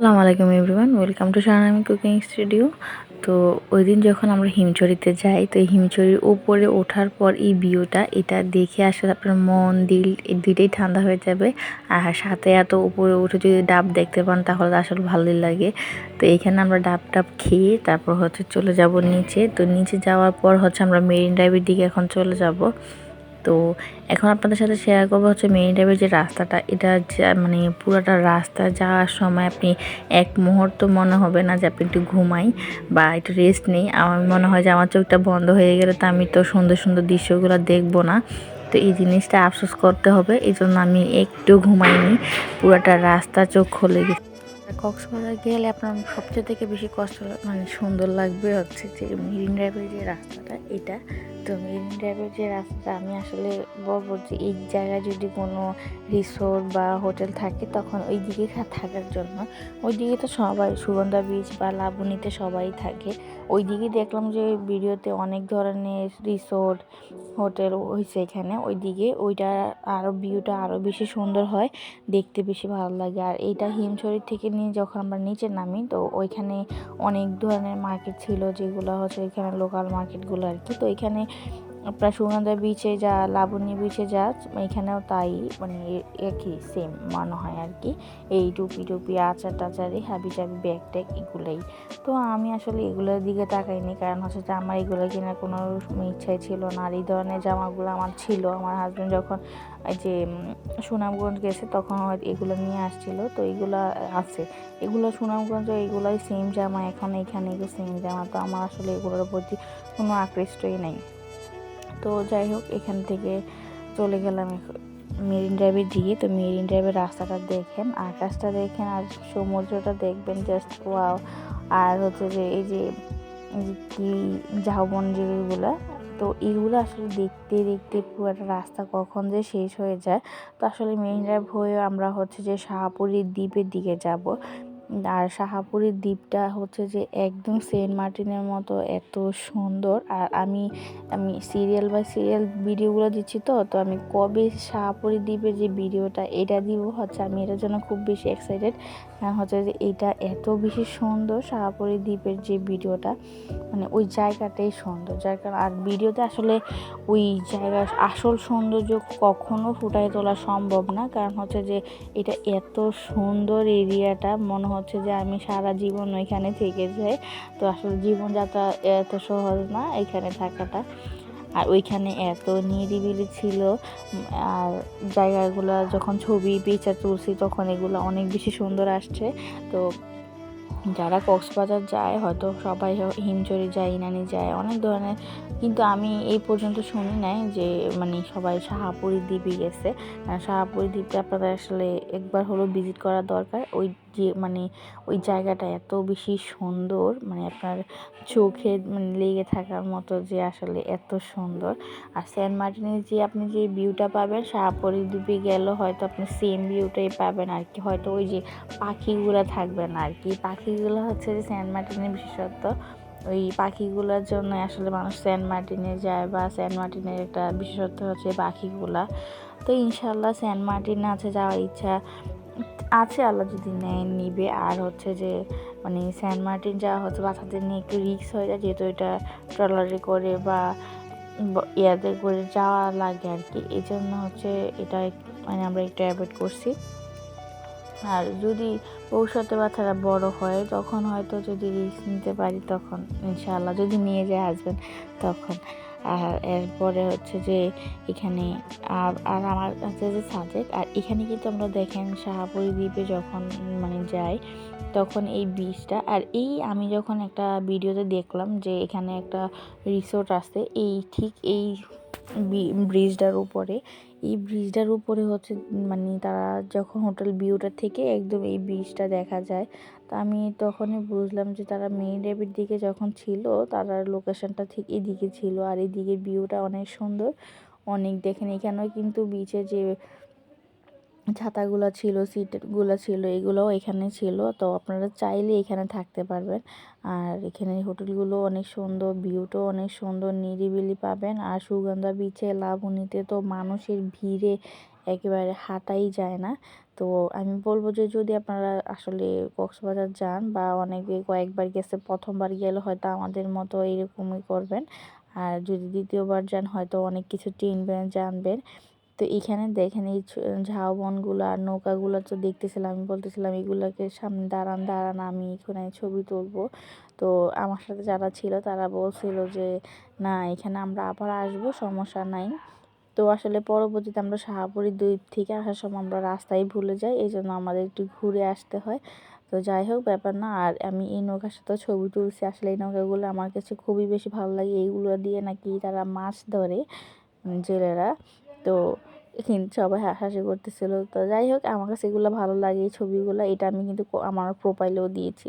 আসসালামু আলাইকুম everyone, welcome to Shahnami cooking studio. তো ওই দিন যখন আমরা হিমচরিতে যাই, তো এই হিমচরির উপরে ওঠার পর এই ভিউটা, এটা দেখে আসলে আপনার মন, দিল, এই দুইটাই ঠান্ডা হয়ে যাবে। আর সাথে এত উপরে উঠে যদি ডাব দেখতে পান, তাহলে আসলে ভালোই লাগে। তো এখানে আমরা ডাব টাব খেয়ে তারপর হচ্ছে চলে যাব নিচে। তো নিচে যাওয়ার পর হচ্ছে আমরা মেরিন ড্রাইভের দিকে এখন চলে যাব। তো এখন আপনাদের সাথে শেয়ার করব হচ্ছে মেরিন ড্রাইভের যে রাস্তাটা, এটা মানে পুরোটা রাস্তা যাওয়ার সময় আপনি এক মুহূর্ত মনে হবে না যে আপনি একটু ঘুমাই বা একটু রেস্ট নেই। আমার মনে হয় যে আমার চোখটা বন্ধ হয়ে গেলে তো আমি তো সুন্দর সুন্দর দৃশ্যগুলো দেখব না। তো এই জিনিসটা আফসোস করতে হবে, এই জন্য আমি একটু ঘুমাইনি, পুরোটা রাস্তা চোখ খুলে গেছে। কক্সবাজার গেলে আপনার সবচেয়ে থেকে বেশি কষ্ট মানে সুন্দর লাগবে হচ্ছে যে মেরিন ড্রাইভের যে রাস্তাটা, এটা। তো মেরিন ড্রাইভের যে রাস্তা, আমি আসলে বলব যে এই জায়গায় যদি কোনো রিসোর্ট বা হোটেল থাকে, তখন ওই দিকে থাকার জন্য। ওই দিকে তো সবাই, সুগন্ধা বিচ বা লাবণীতে সবাই থাকে। ওই দিকে দেখলাম যে ভিডিওতে অনেক ধরনের রিসোর্ট হোটেল হয়েছে এখানে। ওই দিকে ওইটা আরও ভিউটা আরও বেশি সুন্দর হয়, দেখতে বেশি ভালো লাগে। আর এইটা হিমছড়ি থেকে নিয়ে যখন আমরা নিচে নামি, তো ওইখানে অনেক ধরনের মার্কেট ছিল, যেগুলো হচ্ছে ওইখানে লোকাল মার্কেটগুলো আর কি। তো এখানে আপনার সুগন্ধা বিচে যা লাবণী বিচে যা, এখানেও তাই মানে একই সেম মনে হয় আর কি। এই টুপি টুপি, আচার টাচার হাবি চাবি ব্যাগ ট্যাগ এগুলোই। তো আমি আসলে এগুলোর দিকে তাকাইনি, কারণ হচ্ছে যে আমার এগুলো কেনার কোনো ইচ্ছাই ছিল না। আর এই ধরনের জামাগুলো আমার ছিল। আমার হাজব্যান্ড যখন যে সুনামগঞ্জ গেছে, তখন এগুলো নিয়ে আসছিল। তো এগুলো আছে। এগুলো সুনামগঞ্জ, এগুলোই সেম জামা, এখন এখানে এগুলো সেম জামা। তো আমার আসলে এগুলোর প্রতি কোনো আকৃষ্টই নেই। তো যাই হোক, এখান থেকে চলে গেলাম মেরিন ড্রাইভের দিকে তো মেরিন ড্রাইভের রাস্তাটা দেখেন, আকাশটা দেখেন আর সমুদ্রটা দেখবেন জাস্ট ওয়াও আর হচ্ছে যে এই যে কি ঝাউবন যেগুলো তো এগুলো আসলে দেখতে দেখতে পুরো একটা রাস্তা কখন যে শেষ হয়ে যায়। তো আসলে মেরিন ড্রাইভ হয়ে আমরা হচ্ছে যে শাহপুরীর দ্বীপের দিকে যাব। আর শাহাপুরের দ্বীপটা হচ্ছে যে একদম সেন্ট মার্টিনের মতো এত সুন্দর। আর আমি আমি সিরিয়াল বাই সিরিয়াল ভিডিওগুলো দিচ্ছি তো তো আমি কবে শাহাপুরের দ্বীপের যে ভিডিওটা এটা দিব হচ্ছে আমি এটার জন্য খুব বেশি এক্সাইটেড হচ্ছে যে এটা এত বেশি সুন্দর শাহাপুরের দ্বীপের যে ভিডিওটা মানে ওই জায়গাটাই সুন্দর। যার কারণ, আর ভিডিওতে আসলে ওই জায়গার আসল সৌন্দর্য কখনো ফুটাই তোলা সম্ভব না। কারণ হচ্ছে যে এটা এত সুন্দর এরিয়াটা, মনে হচ্ছে যে আমি সারা জীবন ওইখানে থেকে যাই। তো আসলে জীবনযাত্রা এত সহজ না এখানে থাকাটা। আর ওইখানে এত নিরিবিলি ছিল। আর জায়গাগুলো যখন ছবি পিকচার তুলছি তখন এগুলো অনেক বেশি সুন্দর আসছে। তো যারা কক্সবাজার যায়, হয়তো সবাই হিমচরি যায়, ইনানি যায়, অনেক ধরনের। কিন্তু আমি এই পর্যন্ত শুনি নাই যে মানে সবাই শাহাপুরি দ্বীপে গেছে। শাহাপুরি দ্বীপে আপনাদের আসলে একবার হলো ভিজিট করা দরকার। ওই যে মানে ওই জায়গাটা এত বেশি সুন্দর মানে আপনার চোখে মানে লেগে থাকার মতো যে আসলে এত সুন্দর। আর সেন্ট মার্টিনের যে আপনি যে ভিউটা পাবেন শাহপুরি দ্বীপে গেলেও হয়তো আপনি সেম ভিউটাই পাবেন আর কি। হয়তো ওই যে পাখিগুলো থাকবে না আর কি। পাখিগুলো হচ্ছে যে সেন্ট মার্টিনের বিশেষত্ব। ওই পাখিগুলোর জন্য আসলে মানুষ সেন্ট মার্টিনে যায় বা সেন্ট মার্টিনের একটা বিশেষত্ব হচ্ছে পাখিগুলা। তো ইনশাল্লাহ সেন্ট মার্টিনে আছে যাওয়ার ইচ্ছা। আছে আল্লাহ যদি নেয়, নিবে। আর হচ্ছে যে মানে সেন্ট মার্টিন যাওয়া হচ্ছে বাচ্চাদের নিয়ে একটু রিক্স হয়ে যায়, যেহেতু এটা ট্রলারে করে বা ইয়াতে করে যাওয়া লাগে আর কি এই জন্য হচ্ছে এটা মানে আমরা একটু অ্যাভয়েড করছি। আর যদি ভবিষ্যতে বাচ্চারা বড় হয়, তখন হয়তো যদি রিস্ক নিতে পারি, তখন ইনশাআল্লাহ। যদি নিয়ে যায় আসবেন তখন। আর এরপরে হচ্ছে যে এখানে, আর আর আমার হচ্ছে যে সাজেক আর এখানে কিন্তু আমরা দেখেন শাহাপুরি দ্বীপে যখন মানে যাই তখন এই বীজটা আর এই আমি যখন একটা ভিডিওতে দেখলাম যে এখানে একটা রিসোর্ট আছে, এই ঠিক এই ব্রিজটার উপরে এই ব্রিজটার উপরে হচ্ছে মানে তারা যখন হোটেল ভিউটা থেকে একদম এই ব্রিজটা দেখা যায়, তা আমি তখনই বুঝলাম যে তারা মেইন ড্রাইভের দিকে যখন ছিল, তারা লোকেশনটা ঠিক এদিকে ছিল। আর এদিকে ভিউটা অনেক সুন্দর। অনেক দেখেন, এখানেও কিন্তু বিচে যে ছাতাগুলো ছিল, সিটগুলো ছিল, এগুলোও এখানে ছিল। তো আপনারা চাইলে এখানে থাকতে পারবেন। আর এখানে হোটেলগুলো অনেক সুন্দর, ভিউটাও অনেক সুন্দর, নিরিবিলি পাবেন। আর সুগন্ধা বিচে লাবণীতে তো মানুষের ভিড়ে একেবারে হাঁটাই যায় না। তো তো আমি বলব যে যদি আপনারা আসলে কক্সবাজার যান বা অনেকে কয়েকবার গেছে, প্রথমবার গেলে হয়তো আমাদের মতো এরকমই করবেন। আর যদি দ্বিতীয়বার যান, হয়তো অনেক কিছু চিনবেন, জানবেন। তো এখানে দেখেন এই ঝাউবনগুলো আর নৌকাগুলো তো দেখতেছিলাম, আমি বলতেছিলাম এগুলোকে সামনে দাঁড়ান দাঁড়ান, আমি এখানে ছবি তুলবো। তো আমার সাথে যারা ছিল তারা বলছিল যে, না, এখানে আমরা আবার আসব, সমস্যা নাই। তো আসলে পরবর্তীতে আমরা শাহাপুরি দ্বীপ থেকে আসার সময় আমরা রাস্তায় ভুলে যাই এই জন্য আমাদের একটু ঘুরে আসতে হয়। তো যাই হোক, ব্যাপার না, আর আমি এই নৌকার সাথে ছবি তুলছি। আসলে এই নৌকাগুলো আমার কাছে খুবই বেশি ভালো লাগে। এইগুলো দিয়ে নাকি তারা মাছ ধরে জেলেরা। তো এখানে সবাই হাসাহাসি করতেছিল। তো যাই হোক, আমার কাছে এগুলো ভালো লাগে, এই ছবিগুলো, এটা আমি কিন্তু আমার প্রোফাইলেও দিয়েছি।